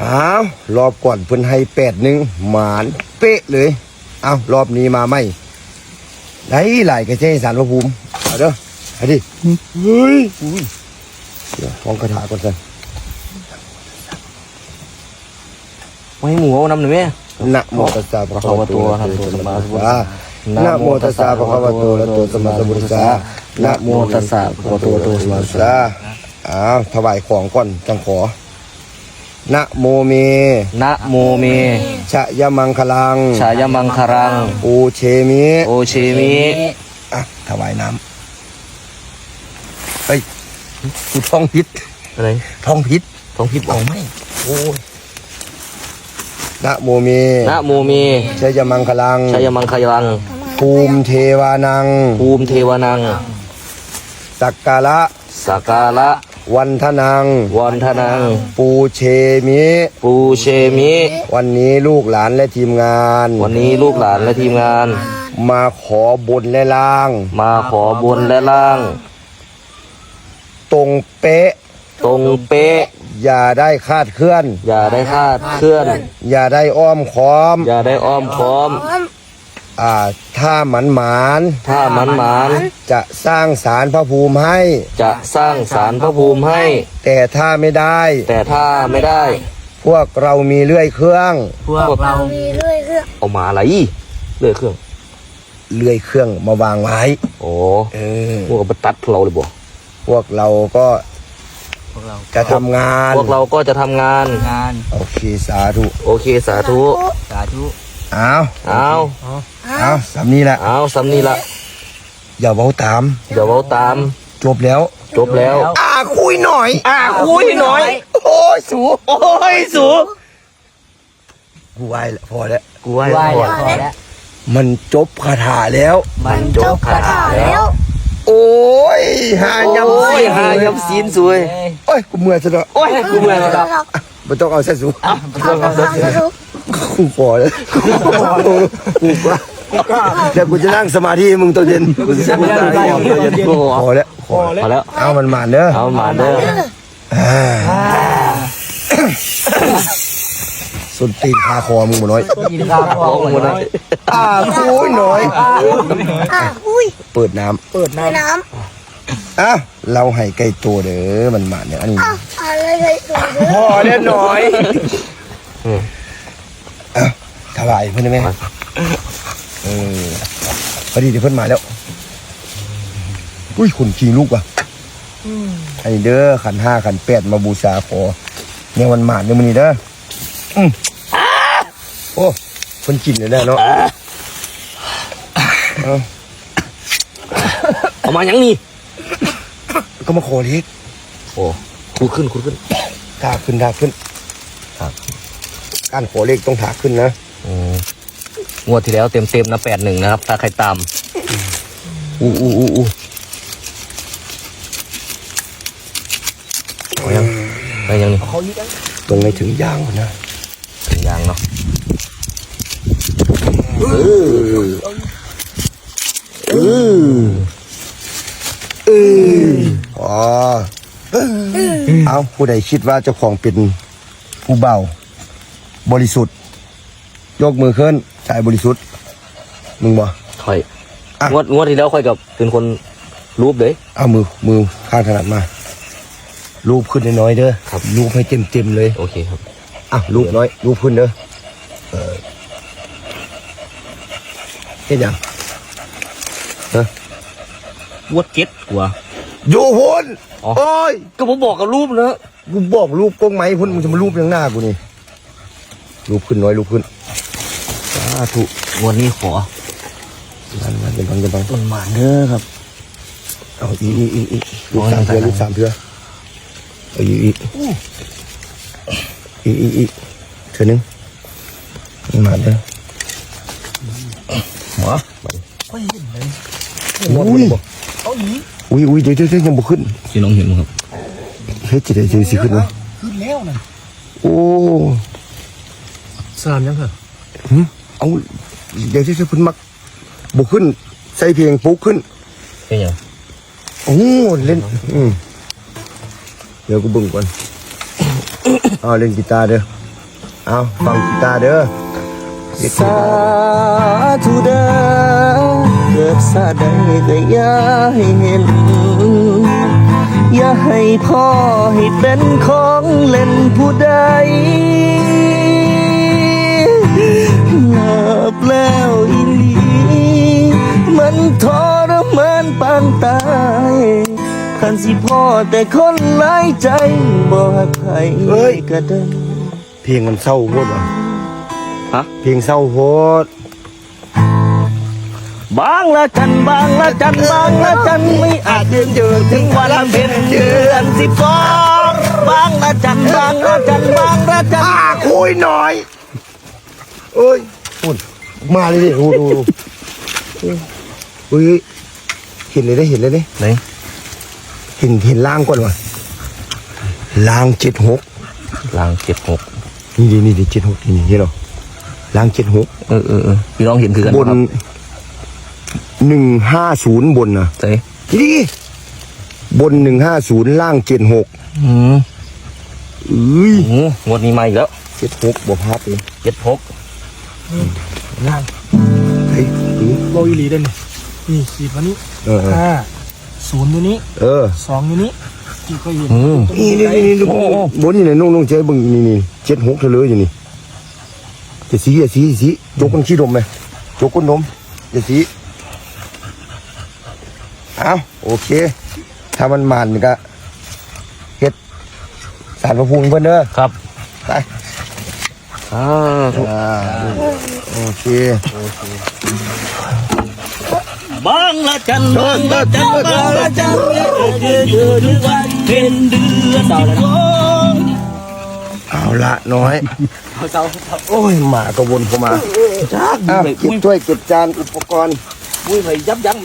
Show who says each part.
Speaker 1: อ้าวรอบก่อนเพิ่นให้แปดหนึ่งหมานเป๊ะเลยเอารอบนี้มาไม่ไหนไหลกระเจสารพระภูมิเอาเด้อเอาดิเฮ้ยอุ้ยเดี๋ยวฟ้องคาถาก่อนสิ
Speaker 2: ไม่ให้หมูเอาน้ำหนึ่งไหม
Speaker 1: นะโมตัสสะภะคะวะโตอะระหะโตสัมมาสัมพุทธัสสะ
Speaker 2: นะ
Speaker 1: นะโมตัสสะภะคะวะโตอะระหะโตสัมมาสัมพุทธัสสะนะโมตัสสะภะคะวะโตอะระหะโตสัมมาสัมพุทธัสสะอ้าวถวายของก่อนจังขอนะโม เม
Speaker 2: นะโมเม
Speaker 1: ชะยะมังคลัง
Speaker 2: ชายมังคารัง
Speaker 1: อูเชมิ
Speaker 2: โอเชมิ
Speaker 1: อะถวายน้ำเฮ้ยกูท้องพิษ
Speaker 2: อะไร
Speaker 1: ท้องพิษ
Speaker 2: ท้องพิษบอกไหม
Speaker 1: โอ้ยนะโมเม
Speaker 2: นะโมเม
Speaker 1: ชะยะมังคลัง
Speaker 2: ชายมังคารัง
Speaker 1: ภูมิเทวานัง
Speaker 2: ภูมิเทวานัง
Speaker 1: สักการะ
Speaker 2: สักการะ
Speaker 1: วันทนัง
Speaker 2: วันทนัง
Speaker 1: ปูเชมิ
Speaker 2: ปูเชมิ
Speaker 1: วันนี้ลูกหลานและทีมงาน
Speaker 2: วันนี้ลูกหลานและทีมงาน
Speaker 1: มาขอบนและล่าง
Speaker 2: มาขอบนและล่าง
Speaker 1: ตรงเป๊ะ
Speaker 2: ตรงเป๊ะ
Speaker 1: อย่าได้คาดเคลื่อน
Speaker 2: อย่าได้คาดเคลื่อน
Speaker 1: อย่าได้อ้อมค้อม
Speaker 2: อย่าได้อ้อมค้อม
Speaker 1: อ่าถ้าหมันหมาน
Speaker 2: ถ้ามันหมาน
Speaker 1: จะสร้างสารพระภูมิให้
Speaker 2: จะสร้างสารพระภูมิให้
Speaker 1: แต่ถ้าไม่ได้
Speaker 2: แต่ถ้าไม่ได้
Speaker 1: พวกเรามีเลื่อยเครื่อง
Speaker 2: พวกเรา
Speaker 3: มีเรื่อยเรื่อย
Speaker 2: เอามาอะไรเลื่อยเครื่อง
Speaker 1: เลื่อยเครื่องมาวางไว้
Speaker 2: โอ้
Speaker 1: เออ
Speaker 2: พวกเอาไปตัดเราเลยบ่
Speaker 1: พวกเราก็
Speaker 4: พวกเรา
Speaker 1: จะทำงาน
Speaker 2: พวกเราก็จะทำงาน
Speaker 4: งาน
Speaker 1: โอเคสาธุ
Speaker 2: โอเคสาธุ
Speaker 4: สาธุ
Speaker 1: เอา
Speaker 2: เอา
Speaker 1: เอา สำนี้แหละ
Speaker 2: เอาสำนีละ
Speaker 1: อย่าเว้าตาม
Speaker 2: เดี๋ยวเราตาม
Speaker 1: จบแล้ว
Speaker 2: จบแล้ว
Speaker 1: อ่าคุยหน่อย
Speaker 2: อ่าคุยหน่อย
Speaker 1: โอ้ยสู
Speaker 2: โอ้ยสู
Speaker 1: กูไหวแล้วพอแล้ว
Speaker 2: กูไหว้
Speaker 4: ไหว้
Speaker 2: ก่อ
Speaker 4: แล้ว
Speaker 2: น
Speaker 4: พอแล้ว
Speaker 1: มันจบคาถาแล้ว
Speaker 4: มันจบคาถา
Speaker 3: แล้
Speaker 4: แล้วว
Speaker 1: โอ้ยหา
Speaker 2: โอ้
Speaker 1: ยำ
Speaker 2: ย
Speaker 1: ซีน
Speaker 2: หายำซีนสวย
Speaker 4: เอ้ย
Speaker 1: โอ้ยกูเมื่อยซะแล้ว
Speaker 2: โอ้ยกูเมื่อยแล้วครับ
Speaker 1: ไม่ต้องเอาเส้นสู
Speaker 3: ทำทำทำ
Speaker 1: กูพอแล้วกูกล้า เดี๋ยวกูจะนั่งสมาธิให้มึงตอนเย็นกูจะนั่งสมาธิให้มึงตอนเย็นพอแล้วพอ
Speaker 2: พอแล้ว
Speaker 1: เอามันมาเด้อ
Speaker 2: เอามาเด้อ
Speaker 1: อ่าสุดตีนคาคอมึงมาน้อย
Speaker 4: กินข้าวพ
Speaker 2: ข
Speaker 4: อ
Speaker 2: อง
Speaker 4: หม
Speaker 2: หม
Speaker 4: ด
Speaker 2: ด
Speaker 4: แล้
Speaker 2: นะ
Speaker 4: ว
Speaker 1: อ่าคุยหน่อย
Speaker 3: อะอุ้ย
Speaker 1: เปิดน้ำ
Speaker 4: เปิด
Speaker 3: ไป
Speaker 4: น้
Speaker 3: น้
Speaker 1: อ้าวเราให้ไก่ตัวเด้อมันมาเนี่ยอันนี้ำ
Speaker 3: อะอะไรเลยตัวเด้อ
Speaker 1: พอเล่นหน่อยอ้าวถวายเพื่อนได้ไหม เออพอดีเดี๋ยวเพื่อนมาแล้ว อุ้ยขนขี้ลูกว่ะไอ้เด้อขันห้าขันแปดมาบูชาขอเนี่ยวันหมาดเนี่ยมันนี่เด้ออืมโอ้คนกินเลยแน่เนาะเอา
Speaker 2: เอามายังนี่
Speaker 1: ก็มาขอเล็ก
Speaker 2: โอ้คูขึ้นคูขึ้น
Speaker 1: ถากขึ้นถากขึ้น
Speaker 2: ครับ
Speaker 1: การขอเลขต้องถากขึ้นนะ
Speaker 2: อืม งวดที่แล้วเต็มเต็มๆนะแปดหนึ่งนะครับ ถ้าใครตาม อู้อู้อู้อู้ยังได้ยังนี่
Speaker 1: ตรงในถึงยางนะ
Speaker 2: ถึงยังเนาะ
Speaker 1: อ๋อเอาผู้ใดคิดว่าเจ้าของเป็นผู้เบา บริสุทธิ์ ยกมือขึ้น ชายบริสุทธิ์มึงบ่
Speaker 2: ค่อย
Speaker 1: อะ
Speaker 2: งวดงวดที่แล้วค่อยกับเป็นคนรูปเลย
Speaker 1: เอามือมือข้างถนัดมา รูปขึ้นน้อยๆเด้อ
Speaker 2: ครับ
Speaker 1: รูปให้เต็มเต็มๆเลย
Speaker 2: โอเคครับ
Speaker 1: อะรูปน้อยรูปขึ้นเด้อเออเฮ็ดยัง
Speaker 2: วดเก็ตกว่า
Speaker 1: โยพุน
Speaker 2: อ๋อ
Speaker 1: โอ้ย
Speaker 2: ก็ผมบอกกับรูปนะ
Speaker 1: กูบอกรูปกล้องไหมพุ่นมึงจะมารูปยังหน้ากูนี่รูปขึ้นน้อยรูปขึ้นสา ธุ
Speaker 2: งวดนี้ขอ
Speaker 1: มันมันเป็นบังเป็นบัง
Speaker 2: ต้นหมานเด้อครับ
Speaker 1: เอาอีอีอีอีลูกสามเถื่อลูกสามเถื่อเอาอีอีอีอีอีเถื่อหนึงมันมาเด้อหมาอุ้ยอุ้ยอุ้ยเดี๋ยวเดี๋ยวเดี๋ยวยังบุขึ้น
Speaker 2: พี่น้องเห็นไหมครับ
Speaker 1: เฮ้ยจะได้เจอสิขึ้นไหม
Speaker 4: ขึ้นแล้วนะ
Speaker 1: โอ้
Speaker 4: สามยังเหรอ
Speaker 1: หึ เอาเดี๋ยวจะพุ่นมักบุขึ้น ใส่เพลงปุ๊กขึ้น
Speaker 2: เป็นยัง
Speaker 1: โอ้เล่นอืมเดี๋ยวกูเบึ่งก่อนเอาเล่นกีตาร์เด้อเอาฟังกีตาร์เด้อเด็ก
Speaker 2: สาธุเด้อเกิดซาใดก็อย่าให้เห็น อย่าให้พ่อให้เป็นของเล่นผู้ใดหลั บแล้วอีหลีมันทรมานปานตายคันสิพ่อแต่คนหลายใจบ่หักไผก็ได้
Speaker 1: เพลงมันเศร้าโคตรว่ะ
Speaker 2: ฮะ
Speaker 1: เพลงเศร้าโคตร
Speaker 2: บางละจันบางละจันบางละจันไม่อาจยืนยืนถึงวันเป็นเดือนสิบสองบางละจันบางละจันบางละจัน
Speaker 1: อ่าคุยหน่อย เอ้ยพูด มาเลยดิโอ้โหเฮ้ยเห็นเลยได้เห็นเลยได้
Speaker 2: ไหน
Speaker 1: เห็นเห็นล่างก่อนว่ะล่างเจ็ดหก
Speaker 2: ลางเจ็ดหก
Speaker 1: นี่ดินี่ดิเจ็ดหกนี่นี่เห็นเหรอล่างเจ็ดหก
Speaker 2: เออเออเออพี่น้องเห็นคือกัน
Speaker 1: บน
Speaker 2: ครับ
Speaker 1: หนึ่งห้าศูนย์บนนะ
Speaker 2: ใช่
Speaker 1: นี่ดิบนหนึ่งห้าศูนย์ล่างเจ็ดหก
Speaker 2: อืม
Speaker 1: เอ้ย
Speaker 2: โอ้งวดนี้มาอีกแล้ว
Speaker 1: เจ็ดหกบ่พับเลย
Speaker 2: เจ็ดหก
Speaker 1: เฮ้ยดู
Speaker 4: โบอีหลีได้นี่นี่ขีดวันนี้
Speaker 1: เออเออ
Speaker 4: ห้าศูนย์อยู่นี้
Speaker 1: เออ
Speaker 4: สองอยู่นี้ที่ก็เห็น
Speaker 2: อืม
Speaker 1: นี่นี่นี่นี่บนนี่ไหนนุ่งนุ่งเจ๊บึงนี่นี่เจ็ดหกเธอเลยอยู่นี่จะสีจะสีสียกกันขี้ดมไหมยกกันดมจะสีเอาโอเค ถ้ามันมันก็เฮ็ดสารพระภูมิเพิ่นเด้อ
Speaker 2: ครับ
Speaker 1: ไป
Speaker 2: อ่า
Speaker 1: อ่า โอเค
Speaker 2: บางละจันบางละจันบางละจันเดือนเดือนเดือนเป็นเดือนสิบสอง
Speaker 1: เอาละน้อยโอ้ยหมาก็วนเข้ามา
Speaker 2: จ้า
Speaker 1: อ้าวเก็บถ้วยเก็บจานอุปกรณ์
Speaker 2: อุ้ยไปยับยั้ง